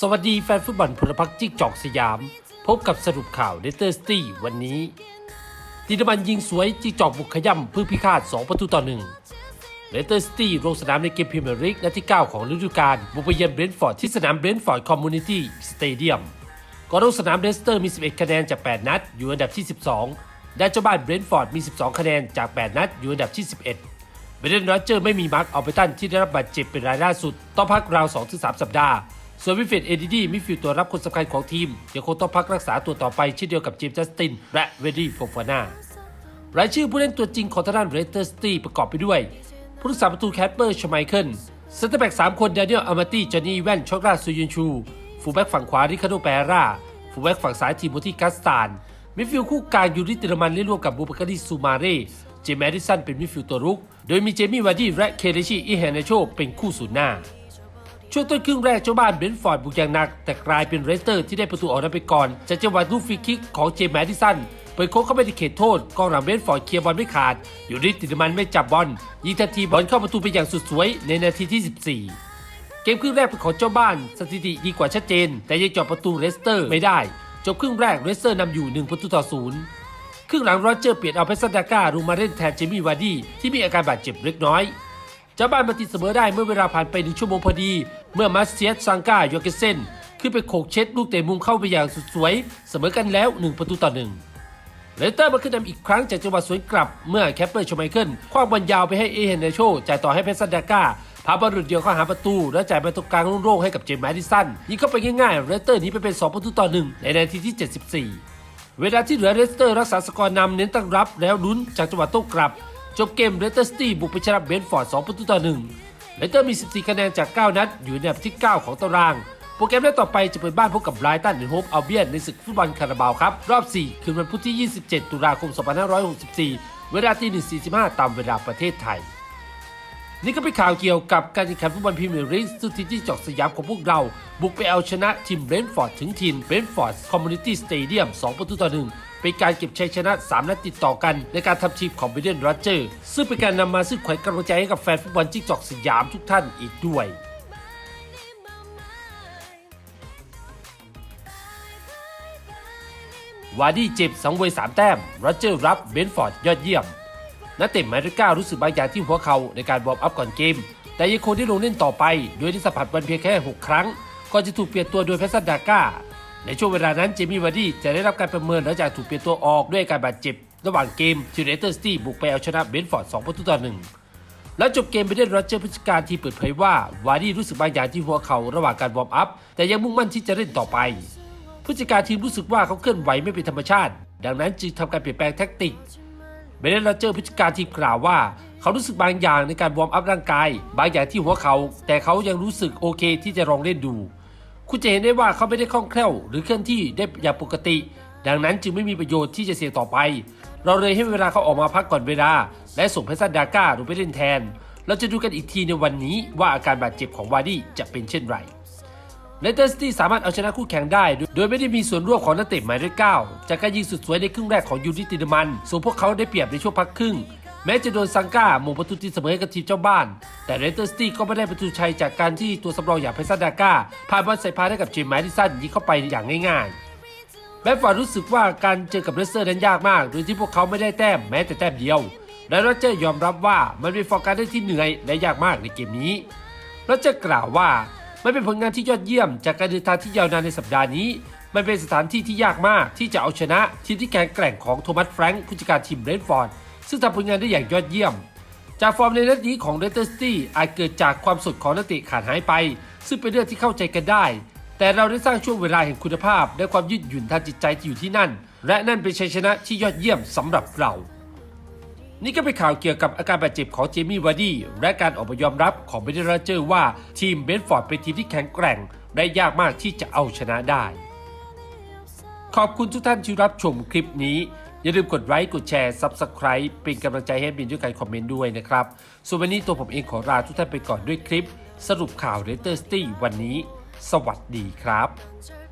สวัสดีแฟนฟุตบอลพลพรรคจิกจอกสยาม พบกับสรุปข่าวเดเตอร์สตี้วันนี้ดินมันยิงสวยจิกจอกบุกขย่ำพึ่งพิฆาต 2 ประตูต่อหนึ่งเลสเตอร์สตี้ลงสนามในเกมพรีเมียร์ลีกนัดที่ 9 ของฤดูกาลบุกไปเยือนเบรนท์ฟอร์ดที่สนามเบรนท์ฟอร์ดคอมมูนิตี้สเตเดียมก่อนลงสนามเลสเตอร์มี 11 คะแนนจาก 8 นัด อยู่อันดับที่ 12 และเจ้าบ้านเบรนท์ฟอร์ดมี 12 คะแนนจาก 8 นัด อยู่อันดับที่ 11เบรนด์โรเจอร์ไม่มีมาร์คอัลเบตันที่ได้รับบาดเจ็บเป็นรายล่าสุด ต้องพักราว 2-3 สัปดาห์ ส่วนวิฟเฟตเอดีดีมิฟิลตัวรับคนสำคัญของทีมยังคงต้องพักรักษาตัวต่อไปเช่นเดียวกับเจมส์จัสติน และเวดดี้โฟฟานารายชื่อผู้เล่นตัวจริงของทางด้านเรสเตอร์สตีประกอบไปด้วย ผู้รักษาประตูแคปเปอร์ชไมเคิลเซนเตอร์แบ็กสามคนแดเนียลอามาตี้จอห์นนี่แวนช็อกราซูยุนชู ฟูลแบ็กฝั่งขวาริคาโดแปร่าฟูลแบ็กฝั่งซ้ายทีโมธีกัสตานมิดฟิลด์คู่กลางยูริติรมันเล่นร่วมกับบูบาการีซูมาเร่เจมส์แมดิสันเป็นมิดฟิลด์ตัวรุก โดยมีเจมี่วาร์ดี้และเคเลชิอิเฮเนโชเป็นคู่ศูนย์หน้า ช่วงต้นครึ่งแรกเจ้าบ้านเบนฟอร์ดบุกอย่างหนัก แต่กลายเป็นเรสเตอร์ที่ได้ประตูออกนำไปก่อนจากจังหวะลูกฟรีคิกของเจมส์แมดิสันเปิดโค้งเข้าไปในเขตโทษกองหลังเบนฟอร์ดเคลียร์บอลไม่ขาด อยู่ริติดมันไม่จับบอลยิงทันทีบอลเข้าประตูไปอย่างสุดสวยในนาทีที่ 14 เกมครึ่งแรกเป็นของเจ้าบ้าน สถิติดีกว่าชัดเจน แต่ยังเจาะประตูเรสเตอร์ไม่ได้ จบครึ่งแรกเรสเตอร์นำอยู่1ประตูต่อศูนย์ครึ่งหลังโรเจอร์เปลี่ยนเอาเพชรซันดาก้าลงมาเล่นแทนเจมี่วาร์ดี้ที่มีอาการบาดเจ็บเล็กน้อยเจ้าบ้านมาตีเสมอได้เมื่อเวลาผ่านไปหนึ่งชั่วโมงพอดี เมื่อมาสเซียสซังกาโยเกเซนขึ้นไปโขกเช็ดลูกเตะมุมเข้าไปอย่างสุดสวย เสมอกันแล้ว 1 ประตูต่อหนึ่งเลสเตอร์มาขึ้นนำอีกครั้งจากจังหวะสวนกลับ เมื่อแคปเปอร์ชไมเคิลคว้างบอลยาวไปให้เอเฮนเนโชจ่ายต่อให้เพชรซันดาก้าพาบอลหลุดเดียวเข้าหาประตู แล้วจ่ายไปตรงกลางโล่งๆให้กับเจมส์แมดิสันยิงเข้าไปง่ายๆเลสเตอร์นี้ไปเป็น 2 ประตูต่อหนึ่งในนาทีที่ 74 เวลาที่เหลือเลสเตอร์รักษาสกอร์นำเน้นตั้งรับแล้วลุ้นจากจังหวะโต้กลับจบเกมเลสเตอร์สตี้บุกไปชนะเบนฟอร์ด2ประตูต่อหนึ่ง เลสเตอร์มี 14 คะแนนจาก 9 นัด อยู่ในอันดับที่ 9 ของตาราง โปรแกรมนัดต่อไปจะเปิดบ้านพบกับไบรตันหรือโฮปอัลเบียนในศึกฟุตบอลคาราบาวครับ รอบ 4 คืนวันพุธที่ 27 ตุลาคม 2564 เวลาตี1.45 ตามเวลาประเทศไทย นี่ก็เป็นข่าวเกี่ยวกับการแข่งขันฟุตบอลพรีเมียร์ลีกสุดที่ที่จอกสยามของพวกเรา บุกไปเอาชนะทีมเบรนฟอร์ดถึงทีมเบรนฟอร์ดคอมมูนิตี้สเตเดียม 2 ประตูต่อหนึ่ง เป็นการเก็บชัยชนะ 3 นัดติดต่อกันในการทำทีมของเบเดนโรเจอร์ซึ่งเป็นการนำมาซึ่งขวัญกำลังใจให้กับแฟนฟุตบอลจิ๊กจอกสยามทุกท่านอีกด้วยวาร์ดี้เจ็บสังเวยสามแต้มโรเจอร์รับเบนฟอร์ดยอดเยี่ยม นักเตะหมายเลขเก้ารู้สึกบางอย่างที่หัวเข่าในการวอร์มอัพก่อนเกม แต่ยังคงได้ลงเล่นต่อไป โดยที่สัมผัสบอลเพียงแค่ 6 ครั้ง ก่อนจะถูกเปลี่ยนตัวโดยเพชรซันดาก้า ในช่วงเวลานั้นเจมี่วาร์ดี้จะได้รับการประเมินหลังจากถูกเปลี่ยนตัวออกด้วยการบาดเจ็บ ระหว่างเกมที่เรเตอร์สตี้บุกไปเอาชนะเบนฟอร์ด2ประตูต่อหนึ่งแล้วจบเกมไปด้วยโรเจอร์ผู้จัดการทีมเปิดเผยว่าวาร์ดี้รู้สึกบางอย่างที่หัวเข่าระหว่างการวอร์มอัพ แต่ยังมุ่งมั่นที่จะเล่นต่อไป ผู้จัดการทีมรู้สึกว่าเขาเคลื่อนไหวไม่เป็นธรรมชาติ ดังนั้นจึงทำการเปลี่ยนแปลงแท็กติกเบรนท์โรเจอร์ผู้จัดการทีมกล่าวว่า เขารู้สึกบางอย่างในการวอร์มอัพร่างกาย บางอย่างที่หัวเขา แต่เขายังรู้สึกโอเคที่จะลองเล่นดู คุณจะเห็นได้ว่าเขาไม่ได้คล่องแคล่ว หรือเคลื่อนที่ได้อย่างปกติ ดังนั้นจึงไม่มีประโยชน์ที่จะเสี่ยงต่อไป เราเลยให้เวลาเขาออกมาพักก่อนเวลา และส่งเพซันดาก้าลงไปเล่นแทน เราจะดูกันอีกทีในวันนี้ว่าอาการบาดเจ็บของวาร์ดี้จะเป็นเช่นไรเลสเตอร์ซิตี้สามารถเอาชนะคู่แข่งได้ โดยไม่ได้มีส่วนร่วมของนักเตะหมายเลข9จากการยิงสุดสวยในครึ่งแรกของยูนิติเดมันส่วนพวกเขาได้เปรียบในช่วงพักครึ่ง แม้จะโดนซังก้าหมงประตูตีเสมอให้กับทีมเจ้าบ้าน แต่เลสเตอร์ซิตี้ก็ไม่ได้ประตูชัยจากการที่ตัวสำรองอย่างเพซันดาก้าพาบอลใส่พาให้กับเจมส์แมดิสันยิงเข้าไปอย่างง่ายๆแบดฟอร์รู้สึกว่าการเจอกับเลสเตอร์นั้นยากมาก โดยที่พวกเขาไม่ได้แต้มแม้แต่แต้มเดียว และโรเจอร์ยอมรับว่ามันเป็นฟอร์การเล่นที่เหนื่อยและยากมากในเกมนี้โรเจอร์กล่าวว่ามันเป็นผลงานที่ยอดเยี่ยม จากการเดินทางที่ยาวนานในสัปดาห์นี้มันเป็นสถานที่ที่ยากมากที่จะเอาชนะทีมที่แข็งแกร่งของโทมัสแฟรงค์ผู้จัดการทีมเรนฟอร์ด ซึ่งทำผลงานได้อย่างยอดเยี่ยม จากฟอร์มในนัดนี้ของเรสเตอร์สตี้อาจเกิดจากความสดของนักเตะขาดหายไป ซึ่งเป็นเรื่องที่เข้าใจกันได้ แต่เราได้สร้างช่วงเวลาแห่งคุณภาพ และความยืดหยุ่นทางจิตใจที่อยู่ที่นั่น และนั่นเป็นชัยชนะที่ยอดเยี่ยมสำหรับเรา นี่ก็เป็นข่าวเกี่ยวกับอาการบาดเจ็บของเจมี่วาร์ดี้และการออกมายอมรับของเบนท์โรเจอร์ว่าทีมเบนฟอร์ดเป็นทีมที่แข็งแกร่งและยากมากที่จะเอาชนะได้ขอบคุณทุกท่านที่รับชมคลิปนี้ อย่าลืมกดไลค์กดแชร์ Subscribe เป็นกำลังใจให้บินด้วยการคอมเมนต์ด้วยนะครับ ส่วนวันนี้ตัวผมเองขอลาทุกท่านไปก่อนด้วยคลิป สรุปข่าวเรเตอร์สตี้วันนี้ สวัสดีครับ